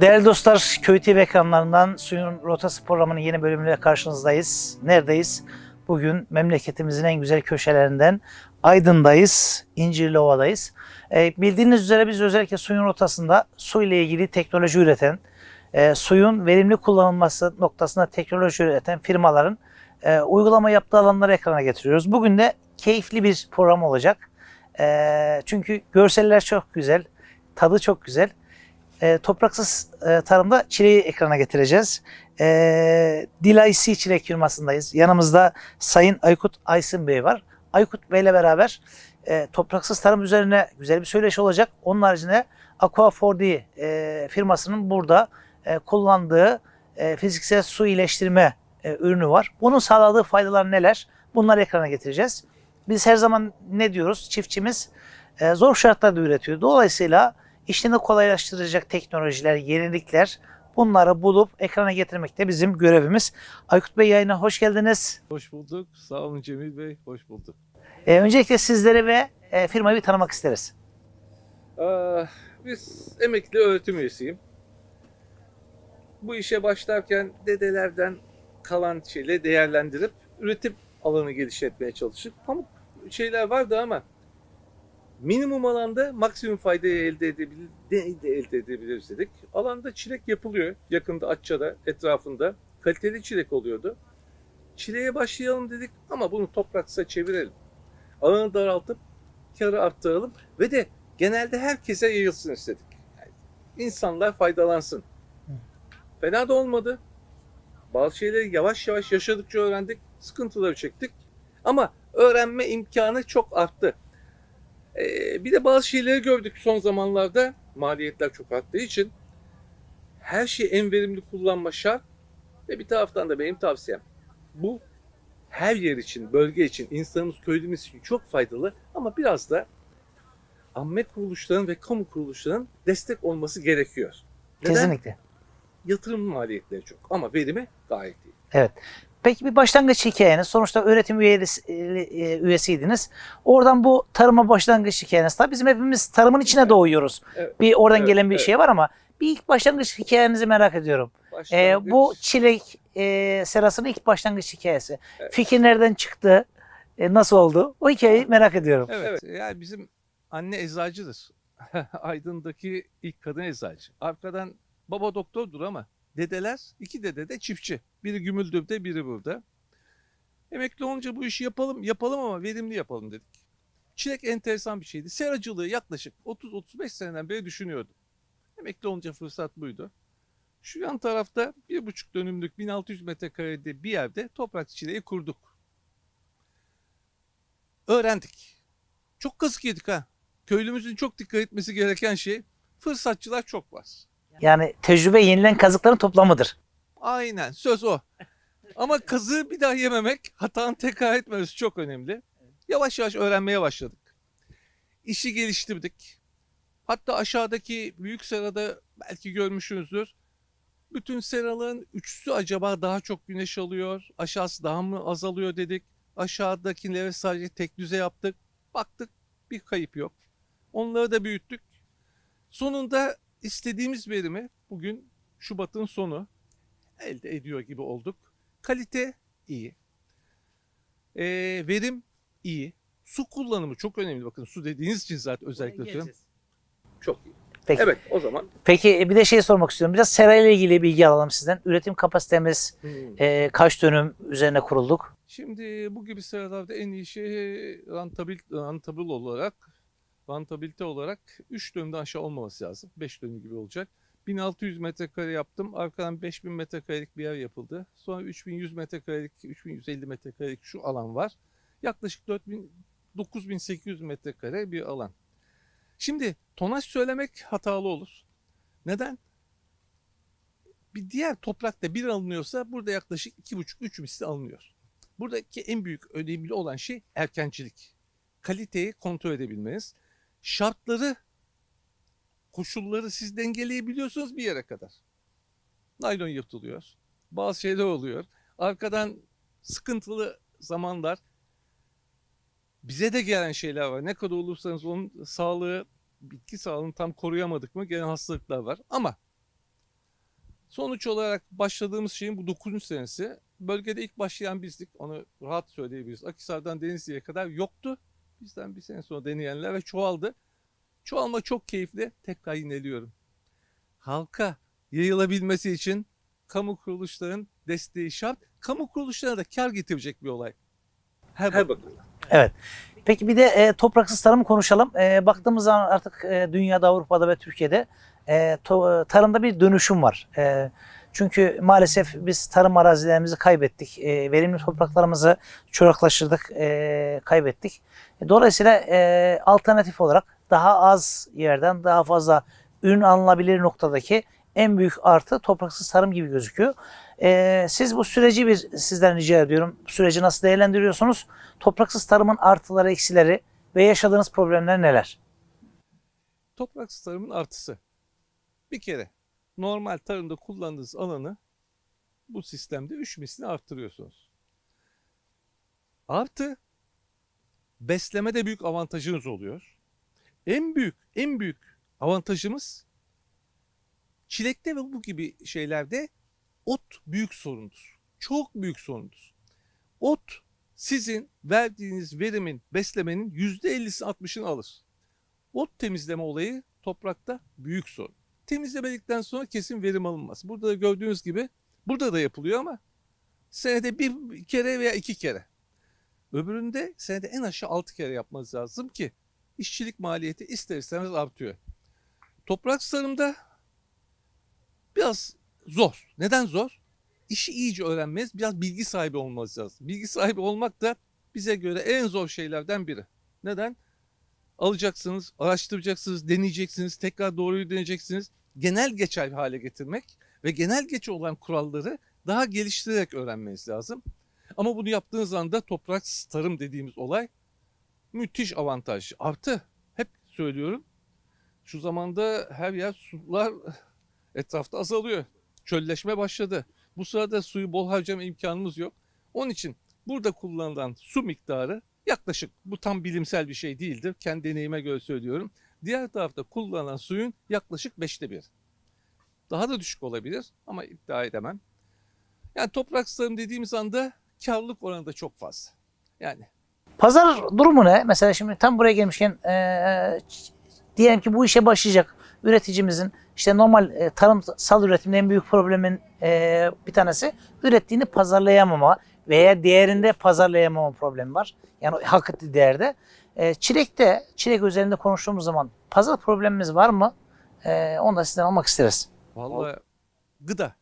Değerli dostlar, Köy TV ekranlarından Suyun Rotası programının yeni bölümüyle karşınızdayız. Neredeyiz? Bugün memleketimizin en güzel köşelerinden Aydın'dayız, İncirliova'dayız. E, bildiğiniz üzere biz özellikle suyun rotasında su ile ilgili teknoloji üreten, e, suyun verimli kullanılması noktasında teknoloji üreten firmaların e, uygulama yaptığı alanları ekrana getiriyoruz. Bugün de keyifli bir program olacak. E, çünkü görseller çok güzel, tadı çok güzel. E, topraksız e, tarımda çileği ekrana getireceğiz. E, Dilaysi Çilek firmasındayız. Yanımızda Sayın Aykut Aysın Bey var. Aykut Bey ile beraber e, topraksız tarım üzerine güzel bir söyleşi olacak. Onun haricinde Aqua 4D e, firmasının burada e, kullandığı e, fiziksel su iyileştirme e, ürünü var. Bunun sağladığı faydalar neler? Bunları ekrana getireceğiz. Biz her zaman ne diyoruz? Çiftçimiz e, zor şartlarda üretiyor. Dolayısıyla işlerini kolaylaştıracak teknolojiler, yenilikler bunları bulup ekrana getirmek de bizim görevimiz. Aykut Bey yayına hoş geldiniz. Hoş bulduk. Sağ olun Cemil Bey. Hoş bulduk. E, öncelikle sizleri ve e, firmayı bir tanımak isteriz. Aa, biz emekli öğretim üyesiyim. Bu işe başlarken dedelerden kalan şeyle değerlendirip üretim alanı geliştirmeye çalıştık. Pamuk şeyler vardı ama minimum alanda maksimum faydayı elde edebilir, de, de elde edebiliriz dedik. Alanda çilek yapılıyor. Yakında Atça'da etrafında. Kaliteli çilek oluyordu. Çileğe başlayalım dedik ama bunu topraksa çevirelim. Alanı daraltıp karı arttıralım ve de genelde herkese yayılsın istedik. Yani insanlar faydalansın. Fena da olmadı. Bazı şeyleri yavaş yavaş yaşadıkça öğrendik. Sıkıntıları çektik. Ama öğrenme imkanı çok arttı. Ee, bir de bazı şeyleri gördük son zamanlarda. Maliyetler çok arttığı için her şeyi en verimli kullanma şart. Ve bir taraftan da benim tavsiyem bu her yer için, bölge için, insanımız, köylümüz için çok faydalı ama biraz da amme kuruluşların ve kamu kuruluşlarının destek olması gerekiyor. Neden? Kesinlikle. Yatırım maliyetleri çok ama verimi gayet iyi. Peki bir başlangıç hikayeniz. Sonuçta öğretim üyesi, e, üyesiydiniz. Oradan bu tarıma başlangıç hikayeniz. Tabii bizim hepimiz tarımın içine doğuyoruz. Evet. Bir oradan Evet, gelen bir evet. şey var ama bir ilk başlangıç hikayenizi merak ediyorum. E, Başlangıç- bu çilek e, serasının ilk başlangıç hikayesi. Evet. Fikir nereden çıktı? E, nasıl oldu? O hikayeyi merak ediyorum. Evet, yani bizim anne eczacıdır. Aydın'daki ilk kadın eczacı. Arkadan baba doktordur ama dedeler, iki dede de çiftçi. Biri Gümüldür'de, biri burada. Emekli olunca bu işi yapalım, yapalım ama verimli yapalım dedik. Çilek enteresan bir şeydi. Seracılığı yaklaşık 30-35 seneden beri düşünüyordum. Emekli olunca fırsat buydu. Şu yan tarafta bir buçuk dönümlük 1600 metrekarede bir yerde toprak çileği kurduk. Öğrendik. Çok kazık yedik ha. Köylümüzün çok dikkat etmesi gereken şey fırsatçılar çok var. Yani tecrübe yenilen kazıkların toplamıdır. Aynen söz o. Ama kazığı bir daha yememek, hatanı tekrar etmemesi çok önemli. Yavaş yavaş öğrenmeye başladık. İşi geliştirdik. Hatta aşağıdaki büyük serada belki görmüşsünüzdür. Bütün seraların üçlüsü acaba daha çok güneş alıyor, aşağısı daha mı azalıyor dedik. Aşağıdakileri sadece tek düze yaptık. Baktık bir kayıp yok. Onları da büyüttük. Sonunda istediğimiz verimi bugün Şubat'ın sonu elde ediyor gibi olduk. Kalite iyi. Ee, verim iyi. Su kullanımı çok önemli. Bakın su dediğiniz için zaten özellikle söylüyorum. Çok iyi. Peki. Evet o zaman. Peki e, bir de şey sormak istiyorum. Biraz sera ile ilgili bilgi alalım sizden. Üretim kapasitemiz e, kaç dönüm üzerine kurulduk? Şimdi bu gibi sıralarda en iyi şey rantabil, rantabil olarak rentabilite olarak 3 dönümden aşağı olmaması lazım. 5 dönüm gibi olacak. 1600 metrekare yaptım. Arkadan 5000 metrekarelik bir yer yapıldı. Sonra 3100 metrekarelik, 3150 metrekarelik şu alan var. Yaklaşık 4000 9800 metrekare bir alan. Şimdi tonaj söylemek hatalı olur. Neden? Bir diğer toprakta bir alınıyorsa burada yaklaşık 2,5-3 misli alınıyor. Buradaki en büyük önemli olan şey erkencilik. Kaliteyi kontrol edebilmeniz. Şartları, koşulları siz dengeleyebiliyorsunuz bir yere kadar. Naylon yırtılıyor. Bazı şeyler oluyor. Arkadan sıkıntılı zamanlar bize de gelen şeyler var. Ne kadar olursanız onun sağlığı, bitki sağlığını tam koruyamadık mı gene hastalıklar var. Ama Sonuç olarak başladığımız şeyin bu 9. senesi. Bölgede ilk başlayan bizdik. Onu rahat söyleyebiliriz. Akhisar'dan Denizli'ye kadar yoktu. Bizden bir sene sonra deneyenler ve çoğaldı. Çoğalma çok keyifli. Tekrar yineliyorum. Halka yayılabilmesi için kamu kuruluşların desteği şart. Kamu kuruluşlarına da kar getirecek bir olay. Her, Her bakımdan. Peki bir de e, topraksız tarım konuşalım. E, baktığımız zaman artık e, dünyada, Avrupa'da ve Türkiye'de e, to- tarımda bir dönüşüm var. E, çünkü maalesef biz tarım arazilerimizi kaybettik. E, verimli topraklarımızı çoraklaştırdık, e, kaybettik. Dolayısıyla e, alternatif olarak daha az yerden daha fazla ürün alınabilir noktadaki en büyük artı topraksız tarım gibi gözüküyor. E, siz bu süreci bir sizden rica ediyorum. Süreci nasıl değerlendiriyorsunuz? Topraksız tarımın artıları, eksileri ve yaşadığınız problemler neler? Topraksız tarımın artısı. Bir kere normal tarımda kullandığınız alanı bu sistemde 3 misli arttırıyorsunuz. Artı beslemede büyük avantajınız oluyor. En büyük, en büyük avantajımız çilekte ve bu gibi şeylerde ot büyük sorundur. Çok büyük sorundur. Ot sizin verdiğiniz verimin, beslemenin %50'si 60'ını alır. Ot temizleme olayı toprakta büyük sorun. Temizlemedikten sonra kesin verim alınmaz. Burada da gördüğünüz gibi burada da yapılıyor ama senede bir kere veya iki kere. Öbüründe senede en aşağı altı kere yapmanız lazım ki işçilik maliyeti ister istemez artıyor. Toprak tarımda biraz zor. Neden zor? İşi iyice öğrenmeniz, biraz bilgi sahibi olmanız lazım. Bilgi sahibi olmak da bize göre en zor şeylerden biri. Neden? alacaksınız, araştıracaksınız, deneyeceksiniz, tekrar doğruyu deneyeceksiniz. Genel geçer hale getirmek ve genel geçer olan kuralları daha geliştirerek öğrenmeniz lazım. Ama bunu yaptığınız anda toprak tarım dediğimiz olay müthiş avantaj. Artı hep söylüyorum şu zamanda her yer sular etrafta azalıyor. Çölleşme başladı. Bu sırada suyu bol harcama imkanımız yok. Onun için burada kullanılan su miktarı Yaklaşık bu tam bilimsel bir şey değildir. Kendi deneyime göre söylüyorum. Diğer tarafta kullanılan suyun yaklaşık beşte bir. Daha da düşük olabilir ama iddia edemem. Yani toprak tarım dediğimiz anda karlılık oranı da çok fazla. Yani Pazar durumu ne? Mesela şimdi tam buraya gelmişken eee, diyelim ki bu işe başlayacak üreticimizin işte normal e, tarımsal üretimin en büyük problemin e, bir tanesi ürettiğini pazarlayamama veya değerinde pazarlayamama problemi var. Yani hak ettiği değerde. E, çilekte, çilek üzerinde konuştuğumuz zaman pazar problemimiz var mı? E, onu da sizden almak isteriz. Vallahi gıda.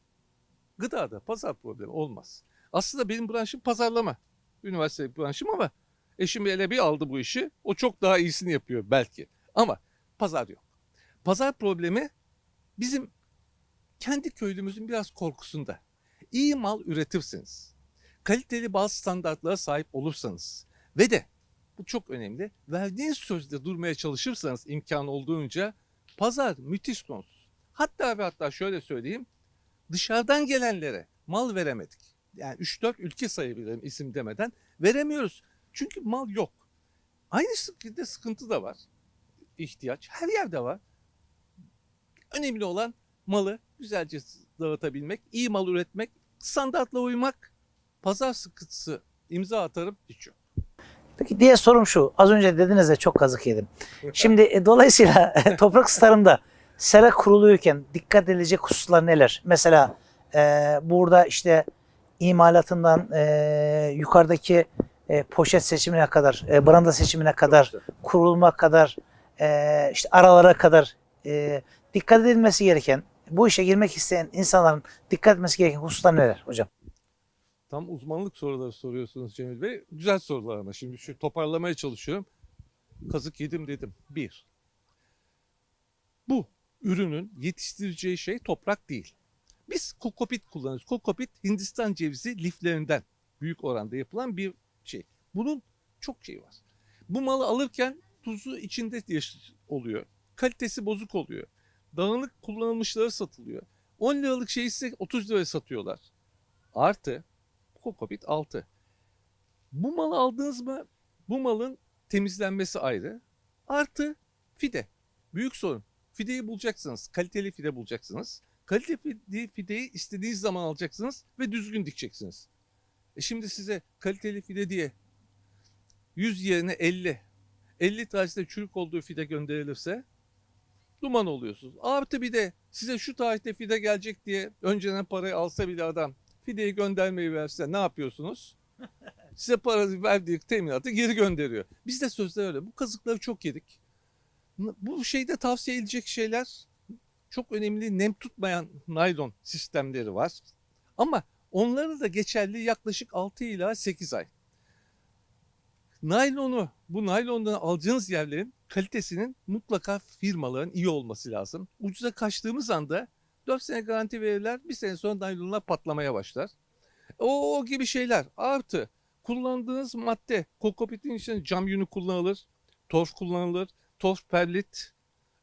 Gıdada pazar problemi olmaz. Aslında benim branşım pazarlama. Üniversite branşım ama eşim ele bir aldı bu işi. O çok daha iyisini yapıyor belki. Ama pazar yok. Pazar problemi bizim kendi köylümüzün biraz korkusunda. İyi mal üretirsiniz. Kaliteli bazı standartlara sahip olursanız ve de bu çok önemli. Verdiğiniz sözde durmaya çalışırsanız imkan olduğunca pazar müthiş sonsuz. Hatta ve hatta şöyle söyleyeyim. Dışarıdan gelenlere mal veremedik. Yani 3-4 ülke sayabilirim isim demeden. Veremiyoruz. Çünkü mal yok. Aynı şekilde sıkıntı da var. İhtiyaç her yerde var. Önemli olan malı güzelce dağıtabilmek, iyi mal üretmek, standartla uymak. Pazar sıkıntısı imza atarım hiç yok. Peki diğer sorum şu. Az önce dediniz de çok kazık yedim. Şimdi e, dolayısıyla toprak tarımda sera kuruluyorken dikkat edilecek hususlar neler? Mesela e, burada işte imalatından e, yukarıdaki e, poşet seçimine kadar, e, branda seçimine kadar, kurulma kadar, e, işte aralara kadar e, dikkat edilmesi gereken, bu işe girmek isteyen insanların dikkat etmesi gereken hususlar neler hocam? Tam uzmanlık soruları soruyorsunuz Cemil Bey. Güzel sorular ama şimdi şu toparlamaya çalışıyorum. Kazık yedim dedim. Bir. Bu ürünün yetiştireceği şey toprak değil. Biz kokopit kullanıyoruz. Kokopit Hindistan cevizi liflerinden büyük oranda yapılan bir şey. Bunun çok şeyi var. Bu malı alırken tuzu içinde oluyor. Kalitesi bozuk oluyor. Dağınık kullanılmışları satılıyor. 10 liralık şeyi ise 30 liraya satıyorlar. Artı kokopit 6. Bu malı aldınız mı bu malın temizlenmesi ayrı. Artı fide. Büyük sorun. Fideyi bulacaksınız. Kaliteli fide bulacaksınız. kalite fide- fideyi istediğiniz zaman alacaksınız ve düzgün dikeceksiniz. E şimdi size kaliteli fide diye 100 yerine 50, 50 tanesi çürük olduğu fide gönderilirse duman oluyorsunuz. Artı bir de size şu tarihte fide gelecek diye önceden parayı alsa bile adam fideyi göndermeyi verse ne yapıyorsunuz? Size parayı verdiği teminatı geri gönderiyor. Biz de sözde öyle. Bu kazıkları çok yedik. Bu şeyde tavsiye edilecek şeyler çok önemli nem tutmayan naylon sistemleri var. Ama onları da geçerli yaklaşık 6 ila 8 ay. Naylonu, bu naylondan alacağınız yerlerin kalitesinin mutlaka firmaların iyi olması lazım. Ucuza kaçtığımız anda 4 sene garanti verirler, bir sene sonra naylonlar patlamaya başlar. O, o gibi şeyler. Artı kullandığınız madde, kokopitin içinde cam yünü kullanılır, torf kullanılır, torf perlit,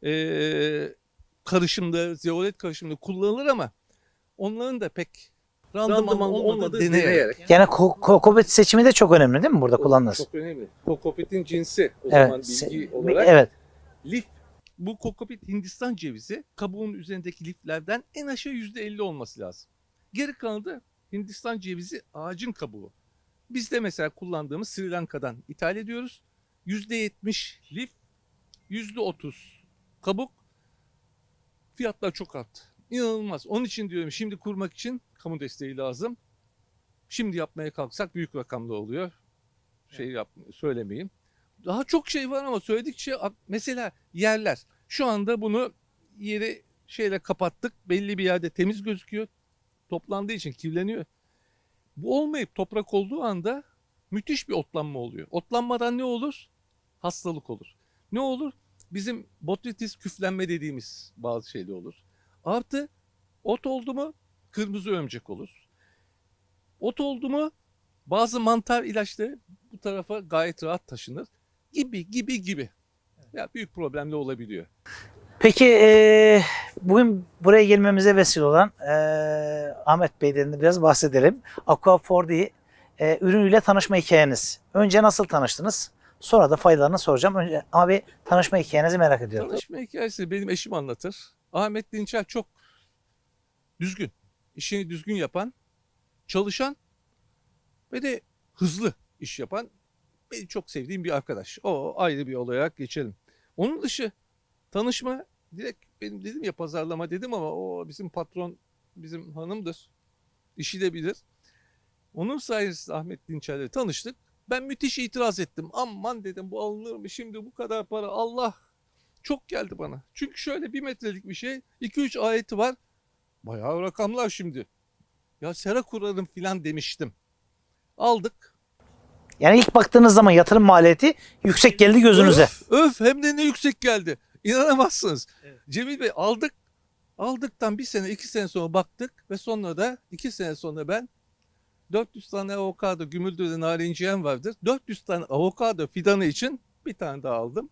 eee karışımda, zeolet karışımda kullanılır ama onların da pek randıman, olmadığı deneyerek. Yani ko- kokopit seçimi de çok önemli değil mi burada kullandığınız? Çok önemli. Kokopitin cinsi o Evet. zaman bilgi se- olarak. Evet. Lif. Bu kokopit Hindistan cevizi kabuğun üzerindeki liflerden en aşağı %50 olması lazım. Geri kalanı da Hindistan cevizi ağacın kabuğu. Biz de mesela kullandığımız Sri Lanka'dan ithal ediyoruz. %70 lif, %30 kabuk. Fiyatlar çok arttı. İnanılmaz. Onun için diyorum şimdi kurmak için kamu desteği lazım. Şimdi yapmaya kalksak büyük rakamda oluyor. Şey yap, söylemeyeyim. Daha çok şey var ama söyledikçe mesela yerler. Şu anda bunu yeri şeyle kapattık. Belli bir yerde temiz gözüküyor. Toplandığı için kirleniyor. Bu olmayıp toprak olduğu anda müthiş bir otlanma oluyor. Otlanmadan ne olur? Hastalık olur. Ne olur? Bizim botritis küflenme dediğimiz bazı şeyler olur. Artı ot oldu mu kırmızı örümcek olur. Ot oldu mu bazı mantar ilaçları bu tarafa gayet rahat taşınır. Gibi gibi gibi. Ya büyük problemler olabiliyor. Peki eee, bugün buraya gelmemize vesile olan eee, Ahmet Bey'den de biraz bahsedelim. Aqua 4D eee, ürünüyle tanışma hikayeniz. Önce nasıl tanıştınız? Sonra da faydalarını soracağım. Önce ama bir tanışma hikayenizi merak ediyorum. Tanışma hikayesi benim eşim anlatır. Ahmet Dinçer çok düzgün, işini düzgün yapan, çalışan ve de hızlı iş yapan benim çok sevdiğim bir arkadaş. O ayrı bir olarak geçelim. Onun dışı tanışma direkt benim dedim ya pazarlama dedim ama o bizim patron bizim hanımdır. İşi de bilir. Onun sayesinde Ahmet Dinçer'le tanıştık. Ben müthiş itiraz ettim. Aman dedim bu alınır mı şimdi bu kadar para Allah çok geldi bana. Çünkü şöyle bir metrelik bir şey 2-3 ayeti var. Bayağı rakamlar şimdi. Ya sera kurarım filan demiştim. Aldık. Yani ilk baktığınız zaman yatırım maliyeti yüksek geldi gözünüze. Öf, öf hem de ne yüksek geldi. İnanamazsınız. Evet. Cemil Bey aldık. Aldıktan bir sene iki sene sonra baktık ve sonra da iki sene sonra ben 400 tane avokado Gümüldür'de narinciyen vardır. 400 tane avokado fidanı için bir tane daha aldım.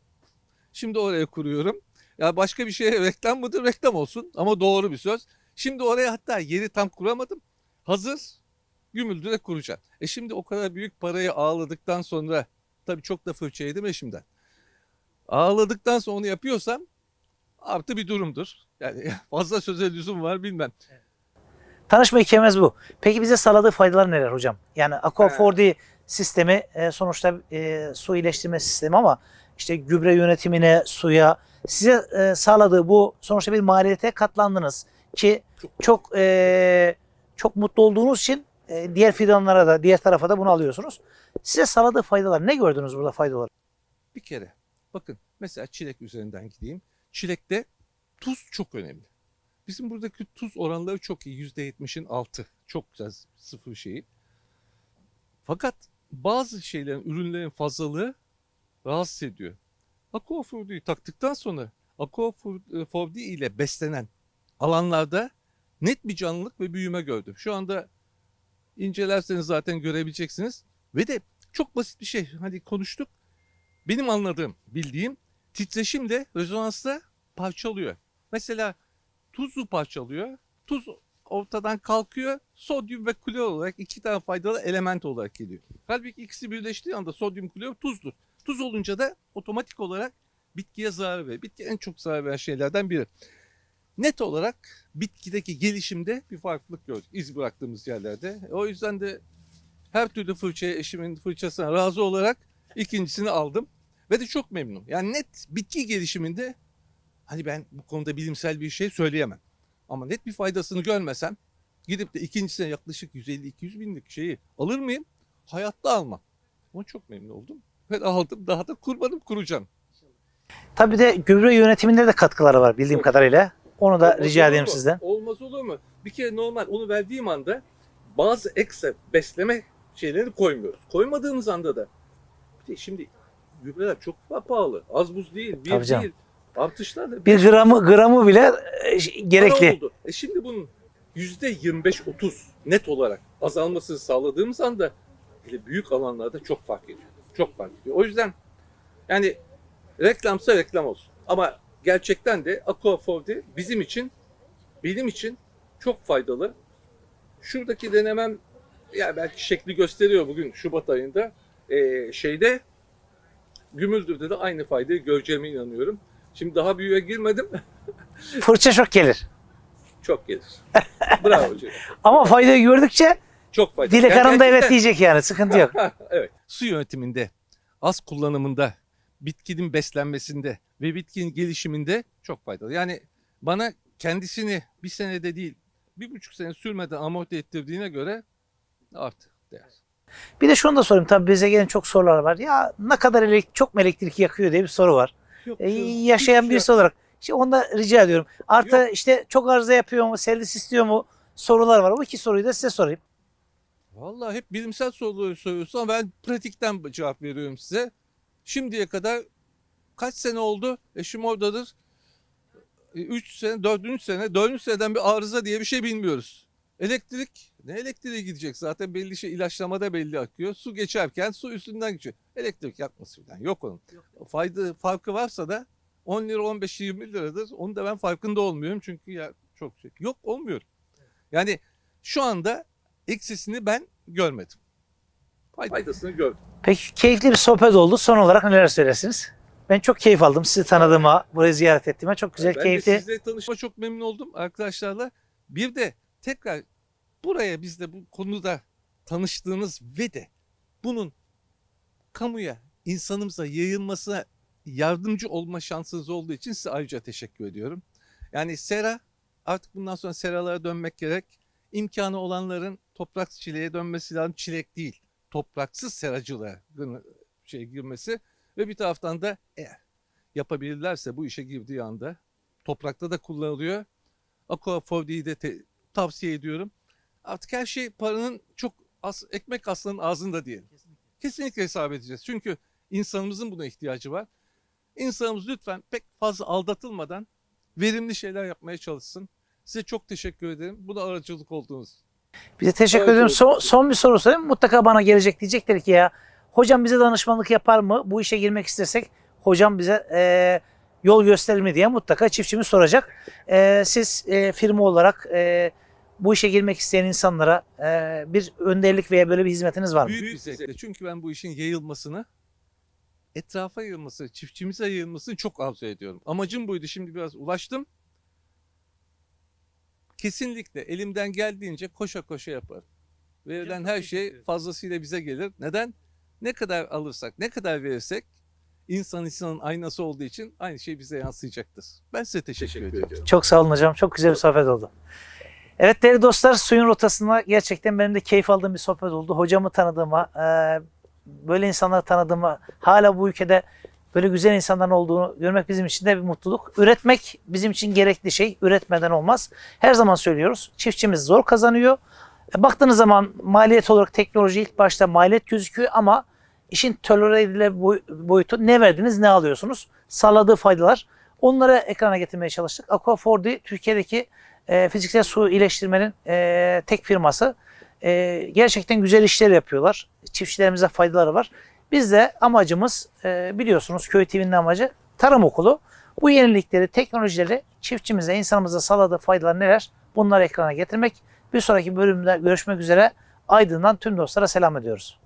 Şimdi oraya kuruyorum. Ya başka bir şeye reklam mıdır? Reklam olsun ama doğru bir söz. Şimdi oraya hatta yeri tam kuramadım. Hazır Gümüldür'e kuracağım. E şimdi o kadar büyük parayı ağladıktan sonra tabii çok da fırça yedim eşimden. Ağladıktan sonra onu yapıyorsam artı bir durumdur. Yani fazla söze lüzum var bilmem. Tanışma hikayemiz bu. Peki bize sağladığı faydalar neler hocam? Yani Aqua He. 4D sistemi e, sonuçta e, su iyileştirme sistemi ama işte gübre yönetimine, suya size e, sağladığı bu sonuçta bir maliyete katlandınız ki Çok. çok e, çok mutlu olduğunuz için e, diğer fidanlara da diğer tarafa da bunu alıyorsunuz. Size sağladığı faydalar ne gördünüz burada fayda olarak? Bir kere bakın mesela çilek üzerinden gideyim. Çilekte tuz çok önemli. Bizim buradaki tuz oranları çok iyi. %70'in altı. Çok güzel sıfır şeyi. Fakat bazı şeylerin, ürünlerin fazlalığı rahatsız ediyor. Aqua Fordi'yi taktıktan sonra Aqua Fordi ile beslenen alanlarda net bir canlılık ve büyüme gördüm. Şu anda incelerseniz zaten görebileceksiniz. Ve de çok basit bir şey. Hadi konuştuk. Benim anladığım, bildiğim titreşimle rezonansta parçalıyor. Mesela tuzu parçalıyor. Tuz ortadan kalkıyor. Sodyum ve klor olarak iki tane faydalı element olarak geliyor. Halbuki ikisi birleştiği anda sodyum klor tuzdur. Tuz olunca da otomatik olarak bitkiye zarar verir. Bitki en çok zarar veren şeylerden biri. Net olarak bitkideki gelişimde bir farklılık gördük iz bıraktığımız yerlerde. O yüzden de her türlü fırçaya eşimin fırçasına razı olarak ikincisini aldım ve de çok memnunum. Yani net bitki gelişiminde hani ben bu konuda bilimsel bir şey söyleyemem. Ama net bir faydasını görmesem gidip de ikincisine yaklaşık 150-200 binlik şeyi alır mıyım? Hayatta almam. Ama çok memnun oldum. Ve aldım daha da kurmadım kuracağım. Tabii de gübre yönetiminde de katkıları var bildiğim Çok. kadarıyla. Onu da Olmaz rica edeyim mu? sizden. Olmaz olur mu? Bir kere normal onu verdiğim anda bazı ekstra besleme şeyleri koymuyoruz. Koymadığımız anda da bir de şimdi gübreler çok pahalı. Az buz değil, bir Tabii canım. değil. Artışlar da Bir gramı gramı bile e, para gerekli. oldu. E şimdi bunun yüzde 25-30 net olarak azalmasını sağladığımız anda hele büyük alanlarda çok fark ediyor. Çok fark ediyor. O yüzden yani reklamsa reklam olsun. Ama gerçekten de Aqua Forte bizim için, benim için çok faydalı. Şuradaki denemem ya belki şekli gösteriyor bugün Şubat ayında. Ee, şeyde Gümüldür'de de aynı faydayı göreceğime inanıyorum. Şimdi daha büyüğe girmedim. Fırça çok gelir. Çok gelir. Bravo hocam. Ama faydayı gördükçe Çok faydalı. Dilek Yani Hanım da evet diyecek yani sıkıntı yok. evet. Su yönetiminde, az kullanımında, bitkinin beslenmesinde ve bitkinin gelişiminde çok faydalı. Yani bana kendisini bir senede değil, bir buçuk sene sürmeden amorti ettirdiğine göre artı değer. Bir de şunu da sorayım tabii bize gelen çok sorular var. Ya ne kadar elektrik, çok mu elektrik yakıyor diye bir soru var. Yok, E, şu- yaşayan hiçbir birisi şey- olarak. İşte onu da rica ediyorum. Artı işte çok arıza yapıyor mu, servis istiyor mu sorular var. Bu iki soruyu da size sorayım. Vallahi hep bilimsel soruları soruyorsun ama ben pratikten cevap veriyorum size. Şimdiye kadar kaç sene oldu? Eşim oradadır. 3 sene, 4. sene, 4. seneden bir arıza diye bir şey bilmiyoruz. Elektrik, ne elektriğe gidecek zaten belli şey ilaçlamada belli akıyor. Su geçerken su üstünden geçiyor. Elektrik yakması falan yok onun. Fayda farkı varsa da 10 lira 15-20 liradır. Onu da ben farkında olmuyorum çünkü ya çok şey. Yok olmuyor. Yani şu anda eksisini ben görmedim. Faydasını gördüm. Peki keyifli bir sohbet oldu. Son olarak neler söylersiniz? Ben çok keyif aldım sizi tanıdığıma, burayı ziyaret ettiğime. Çok güzel, ben keyifli. de sizle tanışma çok memnun oldum arkadaşlarla. Bir de tekrar buraya biz de bu konuda tanıştığınız ve de bunun kamuya, insanımıza yayılmasına yardımcı olma şansınız olduğu için size ayrıca teşekkür ediyorum. Yani sera artık bundan sonra seralara dönmek gerek. İmkanı olanların toprak çileğe dönmesi lazım. Çilek değil. Topraksız seracılığa şey girmesi ve bir taraftan da eğer yapabilirlerse bu işe girdiği anda toprakta da kullanılıyor. Aqua 4D'yi de te- tavsiye ediyorum. Artık her şey paranın çok az, ekmek aslanın ağzında diyelim. Kesinlikle hesap edeceğiz. Çünkü insanımızın buna ihtiyacı var. İnsanımız lütfen pek fazla aldatılmadan verimli şeyler yapmaya çalışsın. Size çok teşekkür ederim. Buna aracılık olduğunuz. Bize teşekkür Evet, ederim. evet. Son, son bir soru sorayım. Mutlaka bana gelecek diyecekler ki ya hocam bize danışmanlık yapar mı? Bu işe girmek istesek hocam bize e, yol gösterir mi diye mutlaka çiftçimiz soracak. E, siz e, firma olarak e, bu işe girmek isteyen insanlara e, bir önderlik veya böyle bir hizmetiniz var mı? Büyük bir zevkle. Çünkü ben bu işin yayılmasını, etrafa yayılması, çiftçimize yayılmasını çok arzu ediyorum. Amacım buydu. Şimdi biraz ulaştım. Kesinlikle elimden geldiğince koşa koşa yaparım. Verilen her şey fazlasıyla bize gelir. Neden? Ne kadar alırsak, ne kadar verirsek insan insanın aynası olduğu için aynı şey bize yansıyacaktır. Ben size teşekkür, ediyorum. Çok sağ olun hocam. Çok güzel bir sohbet oldu. Evet değerli dostlar suyun rotasında gerçekten benim de keyif aldığım bir sohbet oldu. Hocamı tanıdığıma, e, böyle insanları tanıdığıma, hala bu ülkede böyle güzel insanların olduğunu görmek bizim için de bir mutluluk. Üretmek bizim için gerekli şey. Üretmeden olmaz. Her zaman söylüyoruz. Çiftçimiz zor kazanıyor. E, baktığınız zaman maliyet olarak teknoloji ilk başta maliyet gözüküyor ama işin tolere boy- boyutu ne verdiniz ne alıyorsunuz? Sağladığı faydalar. Onları ekrana getirmeye çalıştık. Aqua 4D Türkiye'deki e, fiziksel su iyileştirmenin e, tek firması. E, gerçekten güzel işler yapıyorlar. Çiftçilerimize faydaları var. Biz de amacımız e, biliyorsunuz Köy TV'nin amacı tarım okulu. Bu yenilikleri, teknolojileri çiftçimize, insanımıza sağladığı faydalar neler? Bunları ekrana getirmek. Bir sonraki bölümde görüşmek üzere. Aydın'dan tüm dostlara selam ediyoruz.